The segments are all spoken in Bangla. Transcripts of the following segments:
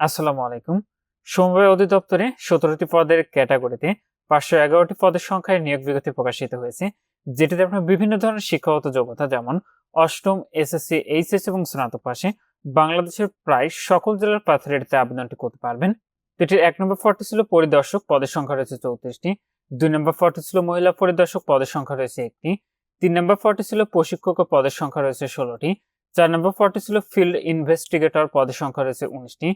আসসালামু আলাইকুম। সমবায় অধিদপ্তরে সতেরোটি পদের ক্যাটাগরিতে পাঁচশো এগারোটি পদের সংখ্যায় নিয়োগ বিজ্ঞপ্তি প্রকাশিত হয়েছে, যেটিতে আপনার বিভিন্ন ধরনের শিক্ষাগত যোগ্যতা যেমন অষ্টম, এসএসসি, এইচএস এবং স্নাতক পাশে বাংলাদেশের প্রায় সকল জেলার প্রার্থীরা আবেদনটি করতে পারবেন। এটির এক নম্বর ফর্টি ছিল পরিদর্শক, পদের সংখ্যা রয়েছে চৌত্রিশটি। দুই নম্বর ফর্টি ছিল মহিলা পরিদর্শক, পদের সংখ্যা রয়েছে একটি। তিন নম্বর ফর্টি ছিল প্রশিক্ষক পদের সংখ্যা রয়েছে ষোলোটি। চার নম্বর ফর্টি ছিল ফিল্ড ইনভেস্টিগেটর, পদের সংখ্যা রয়েছে উনিশটি।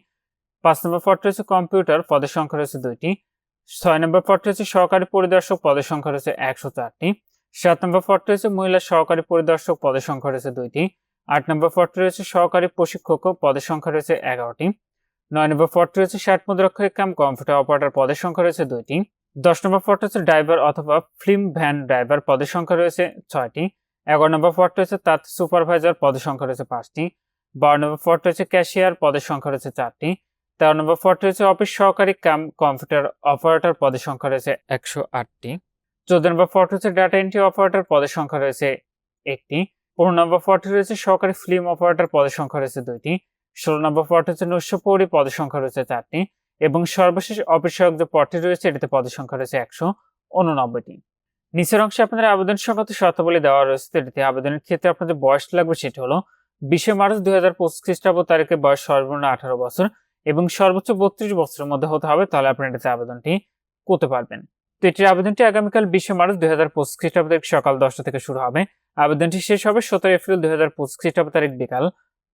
পাঁচ নম্বর পদটি হচ্ছে কম্পিউটার, পদের সংখ্যা রয়েছে দুইটি। ছয় নম্বর পদটি হচ্ছে সহকারী পরিদর্শক, পদের সংখ্যা রয়েছে একশো চারটি। সাত নম্বর পদটি হচ্ছে মহিলা সহকারী পরিদর্শক, পদের সংখ্যা রয়েছে দুইটি। আট নম্বর পদটি রয়েছে সহকারী প্রশিক্ষক, পদের সংখ্যা রয়েছে এগারোটি। নয় নম্বর পদটি হচ্ছে ষাট মুদ্রাক্ষরিক কাম, কম্পিউটার অপারেটর, পদের সংখ্যা রয়েছে দুইটি। দশ নম্বর পদটি হচ্ছে ড্রাইভার অথবা ফিল্ম ভ্যান ড্রাইভার, পদের সংখ্যা রয়েছে ছয়টি। এগারো নম্বর পদটি হচ্ছে তাঁত সুপারভাইজার, পদের সংখ্যা রয়েছে পাঁচটি। বারো নম্বর পদটি হচ্ছে ক্যাশিয়ার, পদের সংখ্যা রয়েছে চারটি। তেরো নম্বর পদটি রয়েছে অফিস সহকারী কাম কম্পিউটার অপারেটর পদের সংখ্যা রয়েছে একশো আটটি। চোদ্দ নম্বর পদটি হচ্ছে ডাটা এন্ট্রি অপারেটর পদের সংখ্যা রয়েছে একটি। পনেরো নম্বর পদটি রয়েছে সহকারী ফিল্ম অপারেটর পদের সংখ্যা রয়েছে দুইটি। ষোলো নম্বর পদটি হচ্ছে নৈশপৌরী পদের সংখ্যা রয়েছে চারটি। এবং সর্বশেষ অফিস সহায়ক যে পদটি রয়েছে, এটিতে পদের সংখ্যা রয়েছে একশো উননব্বইটি। নিচের অংশে আপনাদের আবেদন সংক্রান্ত শর্তাবলী দেওয়া রয়েছে এটিতে আবেদনের ক্ষেত্রে আপনাদের বয়স লাগবে সেটি হলো বিশে মার্চ দুই হাজার পঁচিশ খ্রিস্টাব্দ তারিখে বয়স সর্বনিম্ন আঠারো বছর। এবং সর্বোচ্চ বত্রিশ বছরের মধ্যে হতে হবে, তাহলে আপনি এটাতে আবেদনটি করতে পারবেন। তো এটির আবেদনটি আগামীকাল বিশে মার্চ দুই হাজার পঁচিশ খ্রিস্টাব্দ সকাল দশটা থেকে শুরু হবে। আবেদনটি শেষ হবে সতেরো এপ্রিল দুই হাজার পঁচিশ খ্রিস্টাব্দ তারিখ বিকাল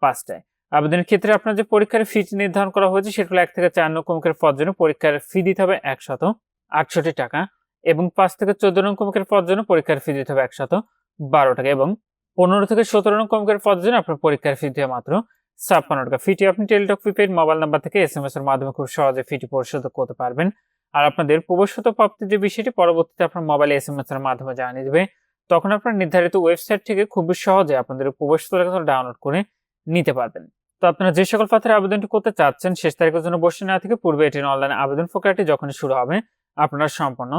পাঁচটায়। আবেদনের ক্ষেত্রে আপনার যে পরীক্ষার ফি নির্ধারণ করা হয়েছে সেটা হলো এক থেকে চার নং কমকের পদ জন্য পরীক্ষার ফি দিতে হবে একশত আটষট্টি টাকা এবং পাঁচ থেকে চোদ্দ নং কমকের পদ জন্য পরীক্ষার ফি দিতে হবে একশত বারো টাকা এবং পনেরো থেকে সতেরো নং কমকের পদ জন্য আপনার পরীক্ষার ফি দিতে মাত্র ছাপ্পান্ন টাকা। ফিটি আপনি টেলিটক প্রিপেড মোবাইল নাম্বার থেকে এস এম এস এর মাধ্যমে খুব সহজে ফিটি পরিশোধ করতে পারবেন। আর আপনাদের প্রবেশত প্রাপ্তির যে বিষয়টি, পরবর্তীতে আপনার মোবাইলে এস এম এস এর মাধ্যমে জানিয়ে দেবে, তখন আপনার নির্ধারিত ওয়েবসাইট থেকে খুবই সহজে আপনাদের প্রবেশত লেখা ডাউনলোড করে নিতে পারবেন। তো আপনারা যে সকল পাত্রের আবেদনটি করতে চাচ্ছেন, শেষ তারিখের জন্য বসে না থেকে পূর্বে এটির অনলাইন আবেদন প্রক্রিয়াটি যখন শুরু হবে, আপনারা সম্পন্ন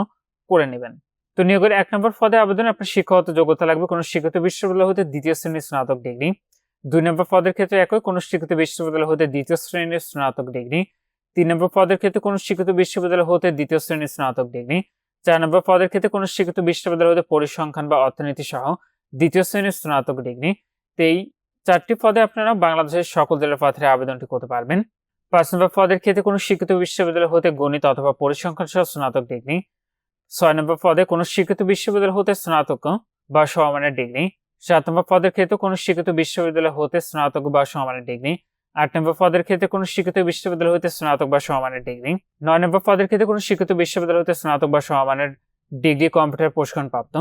করে নেবেন। তো নিয়োগের এক নম্বর পদে আবেদন আপনার শিক্ষাগত যোগ্যতা লাগবে। কোনো শিক্ষিত বিশ্ববিদ্যালয় হতে দ্বিতীয় শ্রেণির স্নাতক ডিগ্রি। দুই নম্বর পদের ক্ষেত্রে একই কোনো শিক্ষিত বিশ্ববিদ্যালয় হতে দ্বিতীয় শ্রেণির স্নাতক ডিগ্রি। তিন নম্বর পদের ক্ষেত্রে কোনো শিক্ষিত বিশ্ববিদ্যালয় হতে দ্বিতীয় শ্রেণির স্নাতক ডিগ্রি। চার নম্বর পদের ক্ষেত্রে কোনো শিক্ষিত বিশ্ববিদ্যালয় হতে পরিসংখ্যান বা অর্থনীতি সহ দ্বিতীয় শ্রেণির স্নাতক ডিগ্রি। তো এই চারটি পদে আপনারা বাংলাদেশের সকল জেলার প্রার্থীরা আবেদনটি করতে পারবেন। পাঁচ নম্বর পদের ক্ষেত্রে কোনো শিক্ষিত বিশ্ববিদ্যালয় হতে গণিত অথবা পরিসংখ্যান সহ স্নাতক ডিগ্রি। ছয় নম্বর পদে কোনো শিক্ষিত বিশ্ববিদ্যালয় হতে স্নাতক বা সমমানের ডিগ্রি। সাত নম্বর পদের ক্ষেত্রে কোনো শিক্ষিত বিশ্ববিদ্যালয় হতে স্নাতক বা সমমানের ডিগ্রি আট নম্বর পদের ক্ষেত্রে কোনো শিক্ষিত বিশ্ববিদ্যালয় হতে স্নাতক বা সমমানের ডিগ্রি নয় নম্বর পদের ক্ষেত্রে কোনো শিক্ষিত বিশ্ববিদ্যালয় হতে স্নাতক বা সমমানের ডিগ্রি কম্পিউটার প্রশিক্ষণ প্রাপ্ত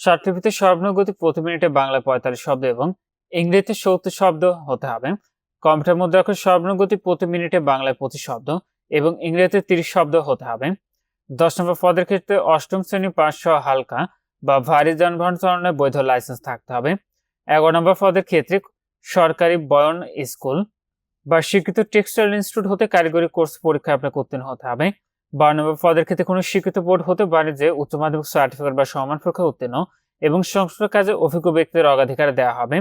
সার্টিফিকেট সর্বনিম্ন গতি প্রতি মিনিটে বাংলা পঁয়তাল্লিশ শব্দ এবং ইংরেজিতে সত্তর শব্দ হতে হবে। কম্পিউটার মুদ্রাক্ষর সর্বনিম্ন গতি প্রতি মিনিটে বাংলায় পঁচিশ শব্দ এবং ইংরেজিতে তিরিশ শব্দ হতে হবে। দশ নম্বর পদের ক্ষেত্রে অষ্টম শ্রেণি পাঁচশো হালকা। বা ভারী যানবাহন চালানোর বৈধ লাইসেন্স থাকতে হবে। এগারো নম্বর পদের ক্ষেত্রে সরকারি বয়ন স্কুল বা স্বীকৃত টেক্সটাইল ইনস্টিটিউট হতে কারিগরি কোর্স পরীক্ষা আপনাকে উত্তীর্ণ হতে হবে। বারো নম্বর পদের ক্ষেত্রে কোনো স্বীকৃত বোর্ড হতে বাণিজ্যে উচ্চ মাধ্যমিক সার্টিফিকেট বা সমান পরীক্ষা উত্তীর্ণ এবং সংশ্লিষ্ট কাজে অভিজ্ঞ ব্যক্তিদের অগ্রাধিকার দেওয়া হবে।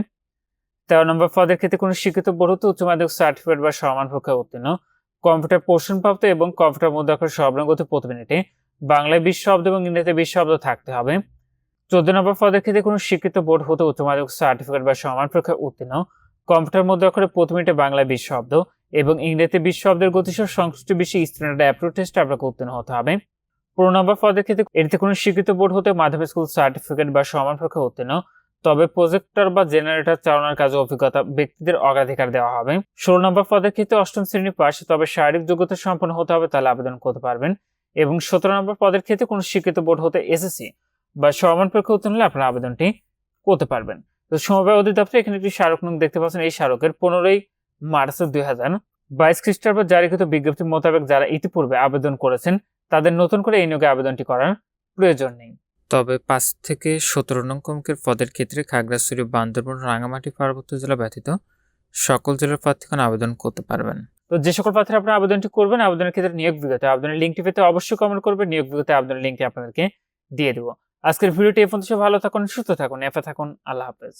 তেরো নম্বর পদের ক্ষেত্রে কোনো স্বীকৃত বোর্ড হতে উচ্চ মাধ্যমিক সার্টিফিকেট বা সমান পরীক্ষা উত্তীর্ণ। কম্পিউটার পোষণপ্রাপ্ত এবং কম্পিউটার মুদ্রাক্ষর সর্বনগতি প্রতি মিনিটে বাংলায় বিশ শব্দ এবং ইংরেজিতে বিশ শব্দ থাকতে হবে। চোদ্দ নম্বর পদের ক্ষেত্রে কোনো স্বীকৃত বোর্ড হতে উচ্চ মাধ্যমিক সার্টিফিকেট বা সমান পরীক্ষা উত্তীর্ণ। কম্পিউটার মুদ্রাক্ষরে প্রতি মিনিটে বাংলা বিশ শব্দ এবং ইংরেজিতে বিশ শব্দের গতিসহ সংশ্লিষ্ট বিষয়ে স্ট্যান্ডার্ড অ্যাপ্রোচ টেস্ট আপনাকে উত্তীর্ণ হতে হবে। পনেরো নম্বর পদের ক্ষেত্রে এটিতে কোনো স্বীকৃত বোর্ড হতে মাধ্যমিক স্কুল সার্টিফিকেট বা সমান পরীক্ষা উত্তীর্ণ। তবে প্রজেক্টর বা জেনারেটর চালানোর কাজে অভিজ্ঞতা ব্যক্তিদের অগ্রাধিকার দেওয়া হবে। ষোলো নম্বর পদের ক্ষেত্রে অষ্টম শ্রেণি পাশ, তবে শারীরিক যোগ্যতা সম্পন্ন হতে হবে, তাহলে আবেদন করতে পারবেন। এবং সতেরো নম্বর পদের ক্ষেত্রে কোনো স্বীকৃত বোর্ড হতে এসএসসি বা সমান পরীক্ষা উত্তীর্ণ হলে আপনার আবেদনটি করতে পারবেন। তো সমবায় অধিদপ্তর এখানে একটি স্মারক নং দেখতে পাচ্ছেন। এই স্মারকের পনেরোই মার্চ দুই হাজার বাইশ খ্রিস্টাব্দ জারিকৃত বিজ্ঞপ্তি মোতাবেক যারা ইতিপূর্বে আবেদন করেছেন তাদের নতুন করে এই নিয়োগে আবেদনটি করার প্রয়োজন নেই। তবে পাঁচ থেকে সতেরো নং কমকের পদের ক্ষেত্রে খাগড়াছড়ি বান্দরবন রাঙামাটি পার্বত্য জেলা ব্যতীত সকল জেলার প্রার্থীগণ আবেদন করতে পারবেন। তো যে সকল প্রার্থীরা আপনারা আবেদনটি করবেন আবেদনের ক্ষেত্রে নিয়োগ বিগত আবেদনের লিঙ্কটি পেতে অবশ্যই কমেন্ট করবেন নিয়োগ বিগত আবেদনের লিঙ্কটি আপনাদেরকে দিয়ে দেবো। আজকের ভিডিওটি এ পর্যন্ত। ভালো থাকুন সুস্থ থাকুন এফে থাকুন। আল্লাহ হাফেজ।